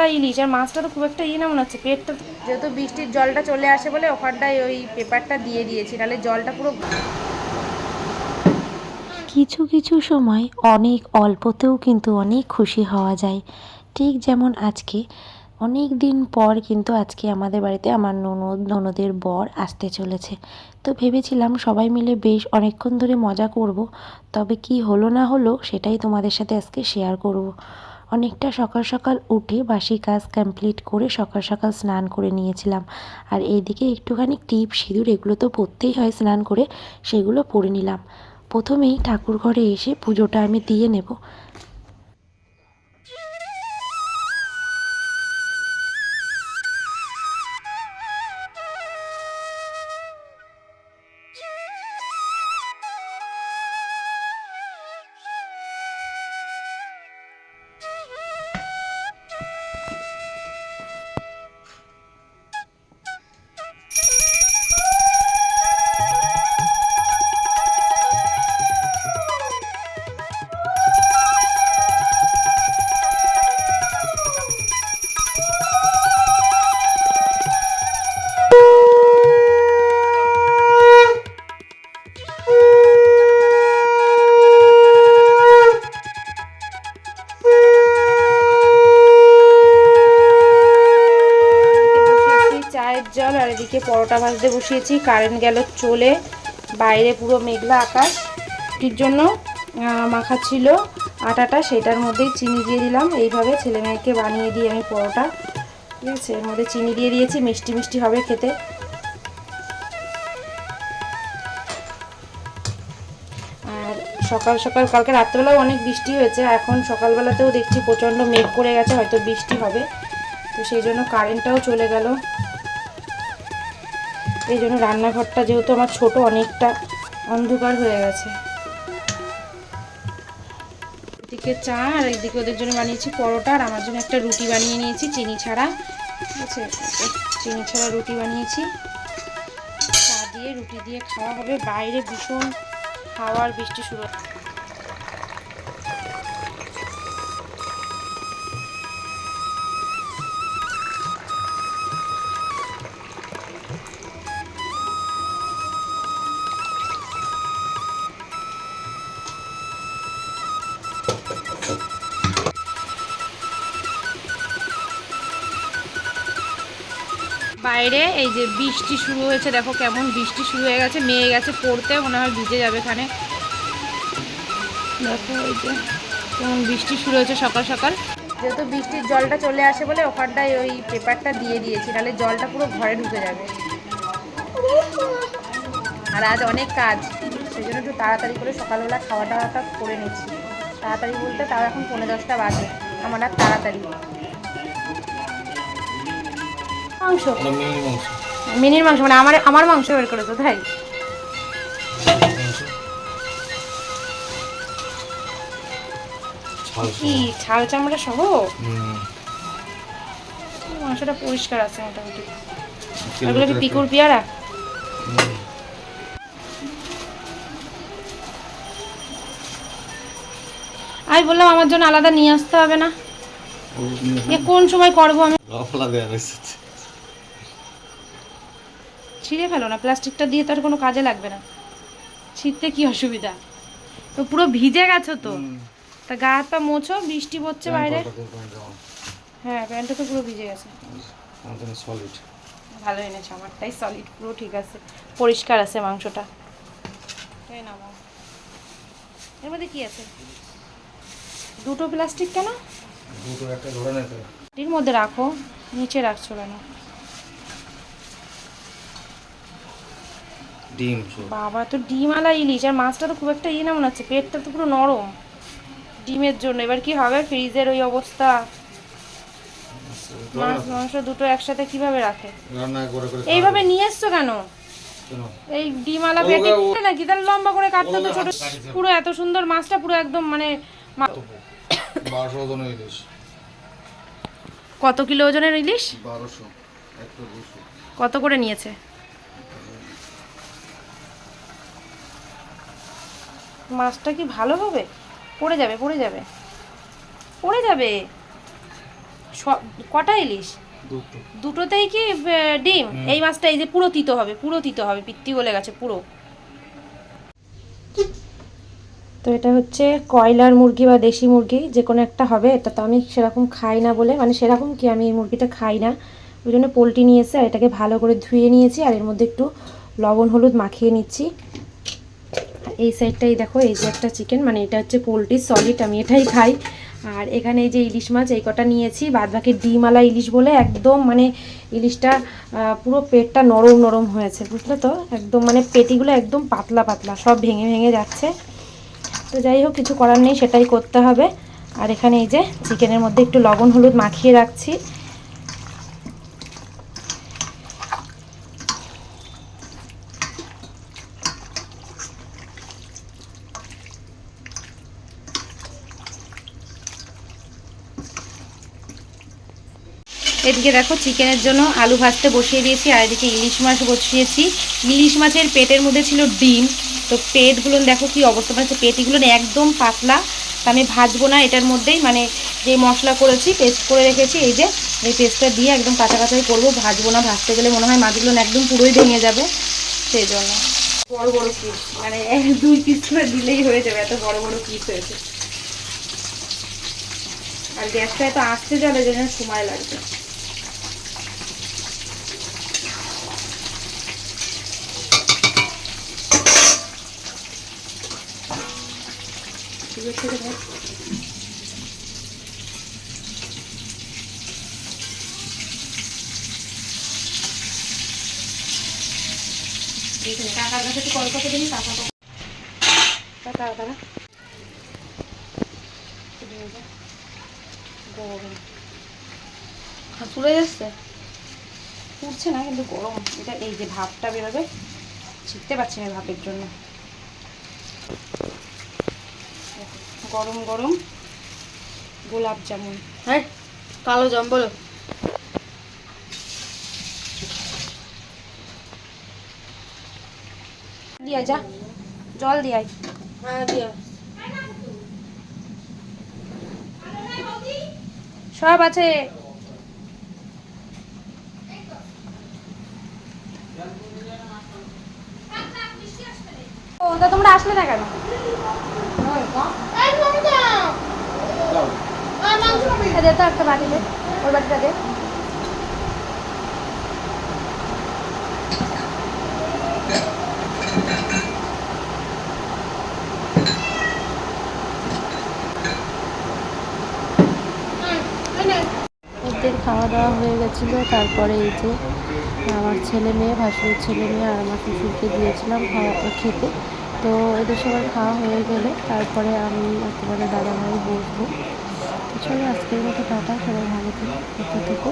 ডিমালা ইলিশ আর মাছটা তো খুব একটা ইয়ে না মনে হচ্ছে পেটটা যেহেতু বৃষ্টির জলটা চলে আসে বলে ওখানটায় ওই পেপারটা দিয়ে দিয়েছি তাহলে জলটা পুরো কিছু কিছু সময় অনেক অল্পতেও কিন্তু অনেক খুশি হওয়া যায়। ঠিক যেমন আজকে অনেক দিন পর কিন্তু আজকে আমাদের বাড়িতে আমার ননদ ননদের বর আসতে চলেছে। তো ভেবেছিলাম সবাই মিলে বেশ অনেকক্ষণ ধরে মজা করব তবে কি হলো না হলো সেটাই তোমাদের সাথে আজকে শেয়ার করব। অনেকটা সকাল সকাল উঠে বাসি কাজ কমপ্লিট করে সকাল সকাল স্নান করে নিয়েছিলাম। আর এইদিকে একটুখানি টিপ সিঁদুর এগুলো তো পরতেই হয় স্নান করে, সেগুলো পরে নিলাম। প্রথমেই ঠাকুর ঘরে এসে পুজোটা আমি দিয়ে নেব। পরোটা ভাজতে বসিয়েছি কারেন্ট গেল চলে, বাইরে পুরো মেঘলা আকাশ। এটির জন্য মাখা ছিল, আটাটা, সেটার মধ্যেই চিনি দিয়ে দিলাম। এইভাবে ছেলে মেয়েকে বানিয়ে দিই আমি পরোটা। ঠিক আছে, এর মধ্যে চিনি দিয়ে দিয়েছি, মিষ্টি মিষ্টি হবে খেতে। আর সকাল সকাল, কালকে রাত্রেবেলাও অনেক বৃষ্টি হয়েছে, এখন সকালবেলাতেও দেখছি প্রচণ্ড মেঘ করে গেছে, হয়তো বৃষ্টি হবে। তো সেই জন্য কারেন্টটাও চলে গেল। এই জন্য রান্নাঘরটা যেহেতু আমার ছোট, অনেকটা অন্ধকার হয়ে গেছে। এদিকে চা, আর একদিকে ওদের জন্য বানিয়েছি পরোটা, আর আমার জন্য একটা রুটি বানিয়ে নিয়েছি, চিনি ছাড়া। ঠিক আছে, চিনি ছাড়া রুটি বানিয়েছি। চা দিয়ে, রুটি দিয়ে খাওয়া হবে। বাইরে ভীষণ হাওয়ার বৃষ্টি শুরু বাইরে, এই যে বৃষ্টি শুরু হয়েছে, দেখো কেমন বৃষ্টি শুরু হয়ে গেছে মেয়ে গেছে পড়তে মনে হয় ভিজে যাবে এখানে। দেখো এই যে কেমন বৃষ্টি শুরু হয়েছে সকাল সকাল। যেহেতু বৃষ্টির জলটা চলে আসে বলে ওখানটায় ওই পেপারটা দিয়ে দিয়েছি তাহলে জলটা পুরো ঘরে ঢুকে যাবে। আর আজ অনেক কাজ সেই জন্য একটু তাড়াতাড়ি করে সকালবেলা খাওয়া দাওয়াটা করে নিচ্ছি। তাড়াতাড়ি বলতে তাও এখন পনেরো দশটা বাজে, আমার আর তাড়াতাড়ি। মাংস? মিনি মিনির মাংস। মানে আমার আমার মাংস বের করেছ তাই? কি ছাল চামড়া সহ? মাংসটা পরিষ্কার আছে মোটামুটি। ওগুলো কি পিকুর পেয়ারা? আমি বললাম আমার জন্য আলাদা নিয়ে আসতে হবে না। এ কোন সময় করব আমি? ছিঁড়ে ফেলো না প্লাস্টিকটা দিয়ে তো আর কোনো কাজে লাগবে না। ছিঁড়তে কি অসুবিধা? তো পুরো ভিজে গেছো তো? তা গা হাত পা মোছো বৃষ্টি পড়ছে বাইরে? হ্যাঁ প্যান্টটা তো পুরো ভিজে গেছে। আমাদের সলিড ভালো এনেছে আমারটাই সলিড পুরো ঠিক আছে। পরিষ্কার আছে মাংসটা। তাই না? এর মধ্যে কি আছে? দুটো প্লাস্টিক কেন? দুটো একটা ধরে নিতে এর মধ্যে রাখো নিচে রাখছো কেন? ডিম। বাবা তো ডিমওয়ালা ইলিশ আর মাছটা তো খুব একটা ইয়ে না মনে হচ্ছে পেটটা তো পুরো নরম। ডিমের জন্য এবার কি হবে? ফ্রিজের ওই অবস্থা। মাছ মাংস দুটো একসাথে কীভাবে রাখে? এইভাবে নিয়ে এসছো কেন? এই ডিম আলা পেটে নাকি? তাহলে লম্বা করে কাটতে তো ছোট। পুরো এত সুন্দর মাছটা পুরো একদম মানে কত কিলো ওজনের ইলিশ? বারোশো কত করে নিয়েছে? মাছটা কি ভালো হবে? পড়ে যাবে পড়ে যাবে। পড়ে যাবে। কটা ইলিশ? দুটোতেই কি ডিম? এই মাছটা এই যে পুরো তিতো হবে পুরো তিতো হবে পিত্তি বলে গেছে পুরো। তো এটা হচ্ছে কয়লার মুরগি বা দেশি মুরগি যে কোনো একটা হবে এটা তো আমি সেরকম খাই না বলে মানে সেরকম কি আমি এই মুরগিটা খাই না। ওই জন্য পোলট্রি নিয়ে এসে আর এটাকে ভালো করে ধুয়ে নিয়েছি আর এর মধ্যে একটু লবণ হলুদ মাখিয়ে নিচ্ছি। এই সাইডটাই দেখো, এই যে একটা চিকেন মানে এটা হচ্ছে পোলট্রি সলিড আমি এটাই খাই। আর এখানে এই যে ইলিশ মাছ, এই কটা নিয়েছি বাদ বাকি ডিমওয়ালা ইলিশ বলে একদম মানে ইলিশটা পুরো পেটটা নরম নরম হয়েছে, বুঝলে তো? একদম মানে পেটিগুলো একদম পাতলা পাতলা, সব ভেঙে ভেঙে যাচ্ছে। তো যাই হোক, কিছু করার নেই, সেটাই করতে হবে। আর এখানে এই যে চিকেনের মধ্যে একটু লবণ, হলুদ মাখিয়ে রাখছি। এদিকে দেখো চিকেনের জন্য আলু ভাজতে বসিয়ে দিয়েছি, আর এদিকে ইলিশ মাছ বসিয়েছি। ইলিশ মাছের পেটের মধ্যে ছিল ডিম। তো পেটগুলো, দেখো কি অবস্থা মানে পেটিগুলো একদম পাতলা। তা আমি ভাজবো না এটার মধ্যেই মানে যে মশলা করেছি পেস্ট করে রেখেছি, এই যে এই পেস্টটা দিয়ে একদম কাঁচা কাঁচাই করব, ভাজবো না, ভাজতে গেলে মনে হয় মাছগুলো একদম পুরোই ভেঙে যাবে, সেই জন্য। বড় বড় পিস মানে দুই পিস দিলেই হয়ে যাবে, এত বড় বড় পিস হয়েছে। আর গ্যাসটা এত আসতে যাবে যে জন্য সময় লাগবে। ঠিক আছে রে ভাই। এইখানে কাকার কাছে একটু কল করতে দিন কাকা তো কাকা কাকা গরম পুড়ে যাচ্ছে পুড়ছে না কিন্তু গরম। এটা এই যে ভাবটা বেরোবে শিখতে পারছি না ভাবের জন্য। গরম গরম গোলাপ জামুন। হ্যাঁ কালো জাম বলো। দিয়ে যা জল দিয়াই হ্যাঁ দিয়া। সব আছে। ও তা তোমরা আসলে না কেন? ওদের খাওয়া দাওয়া হয়ে গেছিল, তারপরে এই যে আমার ছেলে মেয়ে, ভাসুরের ছেলে মেয়ে আর আমার শ্বশুরকে দিয়েছিলাম খাওয়া খেতে। তো এদের সবার খাওয়া হয়ে গেলে তারপরে আমি একেবারে দাদা ভাই বসবো আসলে আজকের মতো টাটা, সবাই ভালো থাকে থেকো।